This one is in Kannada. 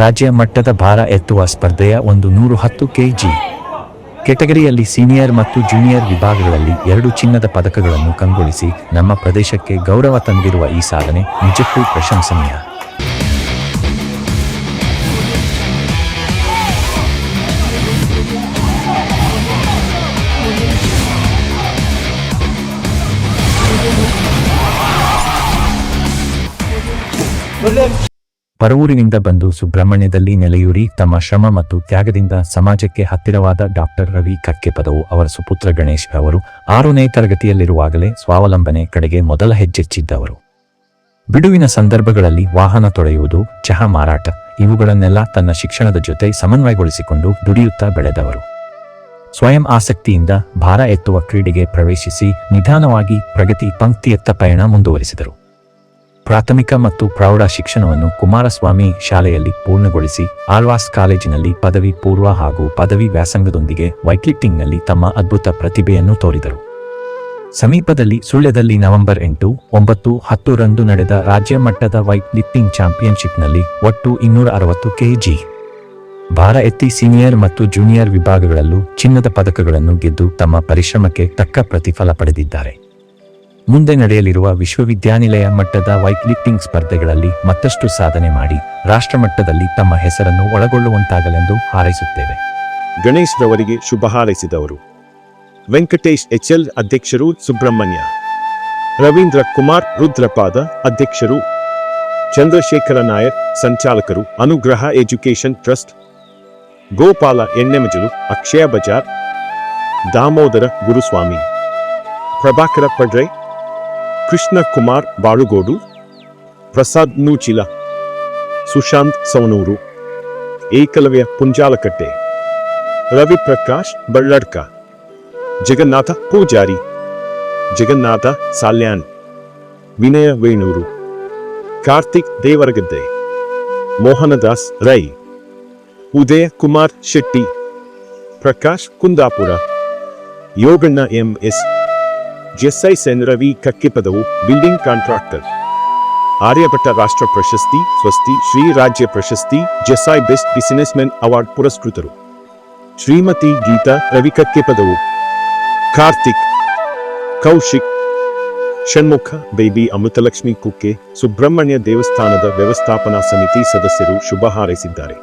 ರಾಜ್ಯ ಮಟ್ಟದ ಭಾರ ಎತ್ತುವ ಸ್ಪರ್ಧೆಯ ಒಂದು ನೂರು ಹತ್ತು ಕೆಜಿ. ಕೆಟಗರಿಯಲ್ಲಿ ಸೀನಿಯರ್ ಮತ್ತು ಜೂನಿಯರ್ ವಿಭಾಗಗಳಲ್ಲಿ ಎರಡು ಚಿನ್ನದ ಪದಕಗಳನ್ನು ಕಂಗೊಳಿಸಿ ನಮ್ಮ ಪ್ರದೇಶಕ್ಕೆ ಗೌರವ ತಂದಿರುವ ಈ ಸಾಧನೆ ನಿಜಕ್ಕೂ ಪ್ರಶಂಸನೀಯ. ಪರವೂರಿನಿಂದ ಬಂದು ಸುಬ್ರಹ್ಮಣ್ಯದಲ್ಲಿ ನೆಲೆಯೂರಿ ತಮ್ಮ ಶ್ರಮ ಮತ್ತು ತ್ಯಾಗದಿಂದ ಸಮಾಜಕ್ಕೆ ಹತ್ತಿರವಾದ ಡಾಕ್ಟರ್ ರವಿ ಕಕ್ಕೆ ಪದವು ಅವರ ಸುಪುತ್ರ ಗಣೇಶ್ ಅವರು ಆರನೇ ತರಗತಿಯಲ್ಲಿರುವಾಗಲೇ ಸ್ವಾವಲಂಬನೆ ಕಡೆಗೆ ಮೊದಲ ಹೆಜ್ಜೆಚ್ಚಿದ್ದವರು ಬಿಡುವಿನ ಸಂದರ್ಭಗಳಲ್ಲಿ ವಾಹನ ತೊಳೆಯುವುದು, ಚಹಾ ಮಾರಾಟ ಇವುಗಳನ್ನೆಲ್ಲ ತನ್ನ ಶಿಕ್ಷಣದ ಜೊತೆ ಸಮನ್ವಯಗೊಳಿಸಿಕೊಂಡು ದುಡಿಯುತ್ತಾ ಬೆಳೆದವರು. ಸ್ವಯಂ ಆಸಕ್ತಿಯಿಂದ ಭಾರ ಎತ್ತುವ ಕ್ರೀಡೆಗೆ ಪ್ರವೇಶಿಸಿ ನಿಧಾನವಾಗಿ ಪ್ರಗತಿ, ಪಂಕ್ತಿಯತ್ತ ಪಯಣ ಮುಂದುವರಿಸಿದರು. ಪ್ರಾಥಮಿಕ ಮತ್ತು ಪ್ರೌಢ ಶಿಕ್ಷಣವನ್ನು ಕುಮಾರಸ್ವಾಮಿ ಶಾಲೆಯಲ್ಲಿ ಪೂರ್ಣಗೊಳಿಸಿ ಆಳ್ವಾಸ್ ಕಾಲೇಜಿನಲ್ಲಿ ಪದವಿ ಪೂರ್ವ ಹಾಗೂ ಪದವಿ ವ್ಯಾಸಂಗದೊಂದಿಗೆ ವೈಟ್ಲಿಫ್ಟಿಂಗ್ನಲ್ಲಿ ತಮ್ಮ ಅದ್ಭುತ ಪ್ರತಿಭೆಯನ್ನು ತೋರಿದರು. ಸಮೀಪದಲ್ಲಿ ಸುಳ್ಯದಲ್ಲಿ ನವೆಂಬರ್ ಎಂಟು, ಒಂಬತ್ತು, ಹತ್ತು ರಂದು ನಡೆದ ರಾಜ್ಯ ಮಟ್ಟದ ವೈಟ್ ಲಿಫ್ಟಿಂಗ್ ಚಾಂಪಿಯನ್ಶಿಪ್ನಲ್ಲಿ ಒಟ್ಟು ಇನ್ನೂರ ಅರವತ್ತು ಕೆಜಿ. ಭಾರ ಎತ್ತಿ ಸೀನಿಯರ್ ಮತ್ತು ಜೂನಿಯರ್ ವಿಭಾಗಗಳಲ್ಲೂ ಚಿನ್ನದ ಪದಕಗಳನ್ನು ಗೆದ್ದು ತಮ್ಮ ಪರಿಶ್ರಮಕ್ಕೆ ತಕ್ಕ ಪ್ರತಿಫಲ ಪಡೆದಿದ್ದಾರೆ. ಮುಂದೆ ನಡೆಯಲಿರುವ ವಿಶ್ವವಿದ್ಯಾನಿಲಯ ಮಟ್ಟದ ವೈಟ್ ಲಿಫ್ಟಿಂಗ್ ಸ್ಪರ್ಧೆಗಳಲ್ಲಿ ಮತ್ತಷ್ಟು ಸಾಧನೆ ಮಾಡಿ ರಾಷ್ಟ್ರಮಟ್ಟದಲ್ಲಿ ತಮ್ಮ ಹೆಸರನ್ನು ಒಳಗೊಳ್ಳುವಂತಾಗಲೆಂದು ಹಾರೈಸುತ್ತೇವೆ. ಗಣೇಶ್ ರವರಿಗೆ ಶುಭ ಹಾರೈಸಿದವರು. ವೆಂಕಟೇಶ್ ಎಚ್ಎಲ್ ಅಧ್ಯಕ್ಷರು ಸುಬ್ರಹ್ಮಣ್ಯ. ರವೀಂದ್ರ ಕುಮಾರ್ ರುದ್ರಪಾದ ಅಧ್ಯಕ್ಷರು. Chandrashekhara Nair ಸಂಚಾಲಕರು Anugraha education trust. Gopala Ennemajalu Akshaya Bazar. Damodara Guruswamy. Prabhakara Padre Krishna Kumar Balugodu, Prasad Noochila, Sushant Savanur, Ekalavya Punjalkatte Ravi Prakash Balladka, Jagannatha Poojary, Jagannatha Salian, Vinaya Venur, Karthik Devaragadde, Mohandas Rai Udaya Kumar Shetty, Prakash Kundapura, Yoganna M S JCI sen Ravi Kakkepadavu building contractor. Aryabhata ರಾಷ್ಟ್ರ ಪ್ರಶಸ್ತಿ, ಸ್ವಸ್ತಿ, ಶ್ರೀ ರಾಜ್ಯ ಪ್ರಶಸ್ತಿ JCI best business men award ಪುರಸ್ಕೃತರು. Shrimati Geetha Ravi Kakkepadavu Karthik, Kaushik, Shanmukha, baby Amrutalakshmi Kukke, Subrahmanya ದೇವಸ್ಥಾನದ ವ್ಯವಸ್ಥಾಪನಾ ಸಮಿತಿ ಸದಸ್ಯರು ಶುಭ ಹಾರೈಸಿದ್ದಾರೆ.